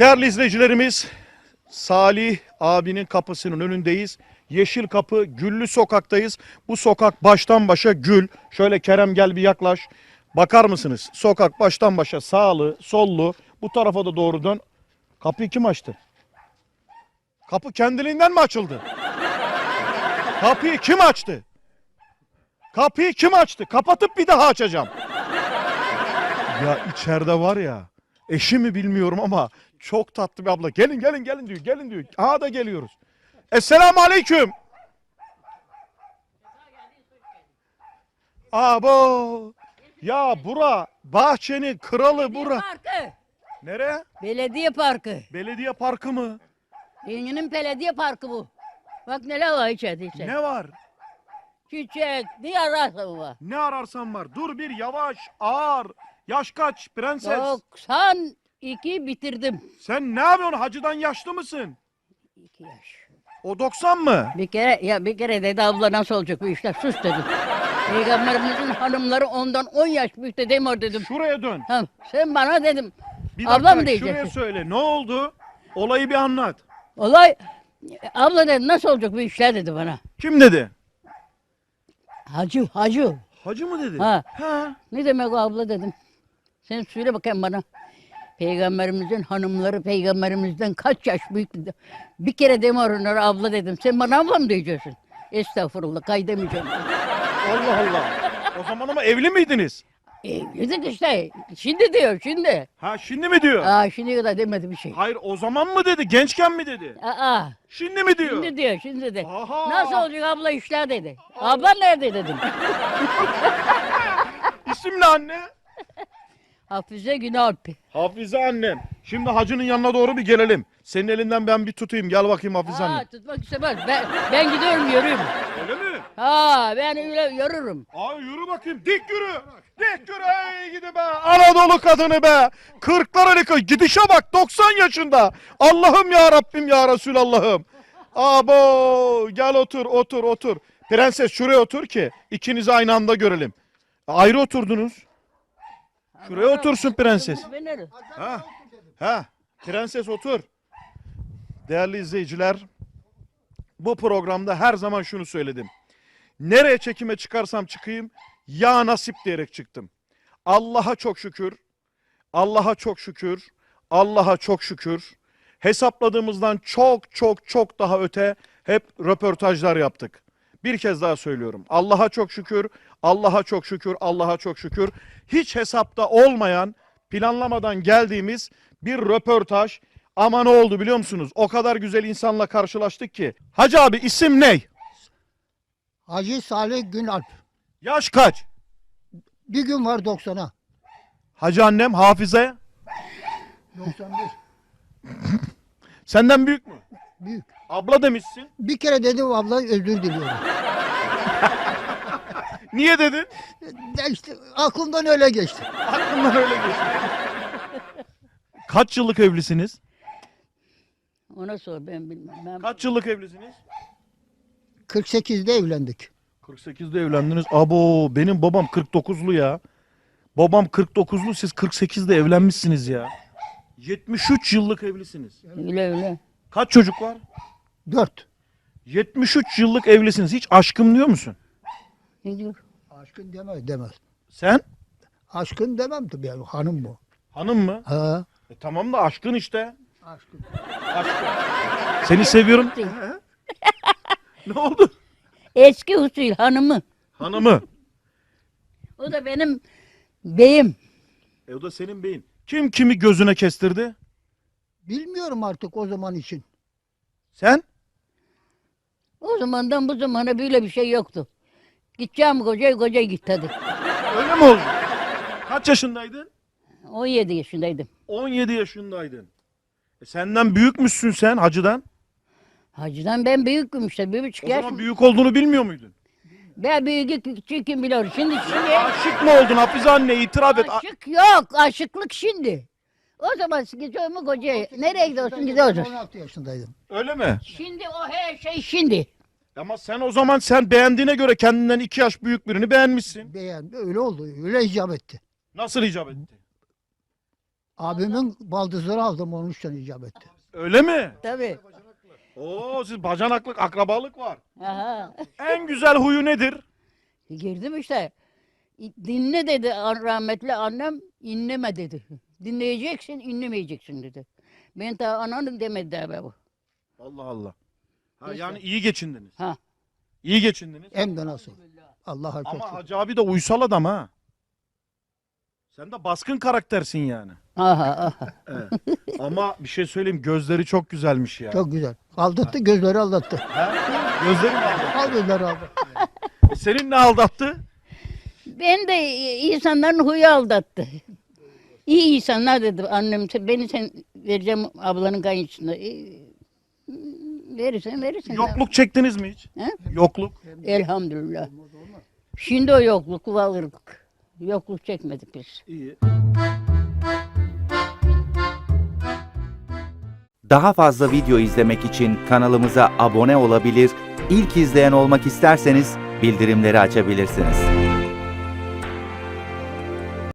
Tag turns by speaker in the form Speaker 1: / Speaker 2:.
Speaker 1: Değerli izleyicilerimiz, Salih abinin kapısının önündeyiz. Yeşil Kapı Güllü Sokak'tayız. Bu sokak baştan başa gül. Şöyle Kerem gel bir yaklaş. Bakar mısınız? Sokak baştan başa sağlı, sollu. Bu tarafa da doğru dön. Kapıyı kim açtı? Kapı kendiliğinden mi açıldı? Kapıyı kim açtı? Kapıyı kim açtı? Kapatıp bir daha açacağım. Ya içeride var ya eşi mi bilmiyorum ama çok tatlı bir abla. Gelin gelin gelin diyor. Gelin diyor. Aha da geliyoruz. Esselamu aleyküm. Abo. Ya bura bahçenin kralı bura.
Speaker 2: Parkı.
Speaker 1: Nere?
Speaker 2: Belediye parkı.
Speaker 1: Belediye parkı mı?
Speaker 2: Dünyanın belediye parkı bu. Bak neler var içeride işte.
Speaker 1: Ne var?
Speaker 2: Çiçek, ne ararsan var.
Speaker 1: Ne ararsan var. Dur bir yavaş ağır. Yaş kaç prenses?
Speaker 2: 92 bitirdim.
Speaker 1: Sen ne yapıyorsun? Hacıdan yaşlı mısın?
Speaker 2: 2 yaş.
Speaker 1: O 90 mı?
Speaker 2: Bir kere ya bir kere dedi abla nasıl olacak bu işler sus dedim. Peygamberimizin hanımları ondan 10 yaş büyük de demiyor dedim.
Speaker 1: Şuraya dön.
Speaker 2: Ha, sen bana dedim.
Speaker 1: Bir dakika
Speaker 2: diyeceksin.
Speaker 1: şuraya söyle. Ne oldu? Olayı bir anlat.
Speaker 2: Olay abla dedi nasıl olacak bu işler dedi bana.
Speaker 1: Kim dedi?
Speaker 2: Hacı hacı.
Speaker 1: Hacı mı dedi?
Speaker 2: Ha.
Speaker 1: Ha.
Speaker 2: Ne demek o abla dedim. Sen söyle bakayım bana. Peygamberimizin hanımları peygamberimizden kaç yaş büyük. Bir kere deme onlara abla dedim. Sen bana abla mı diyeceksin? Estağfurullah kaydemeyeceğim.
Speaker 1: Allah Allah. O zaman ama evli miydiniz?
Speaker 2: Evlidik işte. Şimdi diyor şimdi.
Speaker 1: Ha şimdi mi diyor?
Speaker 2: Aa şimdi kadar demedi bir şey.
Speaker 1: Hayır o zaman mı dedi? Gençken mi dedi?
Speaker 2: Aa
Speaker 1: Şimdi mi diyor?
Speaker 2: şimdi diyor şimdi de.
Speaker 1: Aha.
Speaker 2: Nasıl olacak abla işler dedi. Abla nerede dedim.
Speaker 1: İsim ne anne?
Speaker 2: Hafize Günalp.
Speaker 1: Hafize annem. Şimdi hacının yanına doğru bir gelelim. Senin elinden ben bir tutayım. Gel bakayım Hafize
Speaker 2: Aa
Speaker 1: annem.
Speaker 2: tutmak istemez. Ben, ben gidiyorum yürüyorum.
Speaker 1: Öyle mi?
Speaker 2: Ha ben öyle yürürüm.
Speaker 1: Ay yürü bakayım. Dik yürü. Dik yürü. Ey gidi be. Anadolu kadını be. Kırklar kız. Gidişe bak. 90 yaşında. Allah'ım ya Rabbim ya Resulallah'ım. Abo. Gel otur otur otur. Prenses şuraya otur ki ikinizi aynı anda görelim. Ayrı oturdunuz. Şuraya otursun prenses. Ha. Ha. Prenses otur. Değerli izleyiciler, bu programda her zaman şunu söyledim. Nereye çekime çıkarsam çıkayım, ya nasip diyerek çıktım. Allah'a çok şükür, Allah'a çok şükür, Allah'a çok şükür. Hesapladığımızdan çok çok çok daha öte hep röportajlar yaptık. Bir kez daha söylüyorum. Allah'a çok şükür, Allah'a çok şükür, Allah'a çok şükür. Hiç hesapta olmayan, planlamadan geldiğimiz bir röportaj. Ama ne oldu biliyor musunuz? O kadar güzel insanla karşılaştık ki. Hacı abi isim ne?
Speaker 3: Hacı Salih Günalp.
Speaker 1: Yaş kaç?
Speaker 3: Bir gün var 90'a.
Speaker 1: Hacı annem Hafize.
Speaker 3: 91.
Speaker 1: Senden büyük mü?
Speaker 3: Büyük.
Speaker 1: Abla demişsin.
Speaker 3: Bir kere dedim abla özür diliyorum.
Speaker 1: Niye dedin?
Speaker 3: Ya işte aklımdan öyle geçti.
Speaker 1: Aklımdan öyle geçti. Kaç yıllık evlisiniz?
Speaker 2: Ona sor ben bilmem. Ben
Speaker 1: Kaç yıllık evlisiniz?
Speaker 3: 48'de evlendik.
Speaker 1: 48'de evlendiniz. Abo benim babam 49'lu ya. Babam 49'lu siz 48'de evlenmişsiniz ya. 73 yıllık evlisiniz.
Speaker 2: öyle öyle.
Speaker 1: Kaç çocuk var?
Speaker 3: 4.
Speaker 1: 73 yıllık evlisiniz. Hiç aşkım diyor musun?
Speaker 2: Ne diyor?
Speaker 3: Aşkın demez demez.
Speaker 1: Sen?
Speaker 3: Aşkın demem tabii yani hanım bu.
Speaker 1: Hanım mı?
Speaker 3: Ha.
Speaker 1: E tamam da aşkın işte.
Speaker 3: Aşkın.
Speaker 1: Aşkın. Seni seviyorum. ne oldu?
Speaker 2: Eski usul hanımı.
Speaker 1: Hanımı.
Speaker 2: O da benim beyim.
Speaker 1: E o da senin beyin. Kim kimi gözüne kestirdi?
Speaker 3: Bilmiyorum artık o zaman için.
Speaker 1: Sen?
Speaker 2: O zamandan bu zamana böyle bir şey yoktu. Gideceğim koca koca git hadi.
Speaker 1: Öyle mi oldu? Kaç yaşındaydın?
Speaker 2: 17 yaşındaydım.
Speaker 1: 17 yaşındaydın. E senden büyükmüşsün sen hacıdan.
Speaker 2: Hacıdan ben büyüküm işte bir buçuk
Speaker 1: O
Speaker 2: yaş.
Speaker 1: zaman büyük olduğunu bilmiyor muydun?
Speaker 2: Ben büyük küçüküm biliyorum. Şimdi şimdi
Speaker 1: Aşık mı oldun Hafize anne itiraf et. A-
Speaker 2: aşık yok. Aşıklık şimdi. O zaman gidiyor mu koca? Nereye gidiyorsun gidiyorsun.
Speaker 3: 16 yaşındaydım.
Speaker 1: Öyle mi?
Speaker 2: Şimdi o her şey şimdi.
Speaker 1: Ama sen o zaman sen beğendiğine göre kendinden iki yaş büyük birini beğenmişsin.
Speaker 3: Beğendi. Öyle oldu. Öyle icap etti.
Speaker 1: Nasıl icap etti?
Speaker 3: Abimin baldızları aldım 13 tane icap etti.
Speaker 1: Öyle mi?
Speaker 2: Tabii.
Speaker 1: Oo siz bacanaklık, akrabalık var.
Speaker 2: Aha.
Speaker 1: En güzel huyu nedir?
Speaker 2: Girdim işte. Dinle dedi rahmetli annem, inleme dedi. Dinleyeceksin, inlemeyeceksin dedi. Ben daha ananım demedi abi bu.
Speaker 1: Allah Allah. Ha, yani iyi geçindiniz.
Speaker 2: Ha.
Speaker 1: İyi geçindiniz.
Speaker 3: Hem de nasıl. Allah herkes.
Speaker 1: Ama Hacı abi de uysal adam ha. Sen de baskın karaktersin yani.
Speaker 2: Aha, aha.
Speaker 1: Ama bir şey söyleyeyim gözleri çok güzelmiş ya.
Speaker 3: Çok güzel. Aldattı gözleri aldattı.
Speaker 1: Gözleri mi aldattı?
Speaker 3: Al gözleri aldattı.
Speaker 1: E, Senin ne aldattı?
Speaker 2: Ben de insanların huyu aldattı. İyi insanlar dedi annem. Beni sen vereceğim ablanın kayınçısına. Verirsen verirsin.
Speaker 1: Yokluk çektiniz mi hiç?
Speaker 2: He?
Speaker 1: Yokluk.
Speaker 2: Elhamdülillah. Şimdi o yokluk varlık. Yokluk çekmedik biz.
Speaker 1: İyi.
Speaker 4: Daha fazla video izlemek için kanalımıza abone olabilir, ilk izleyen olmak isterseniz bildirimleri açabilirsiniz.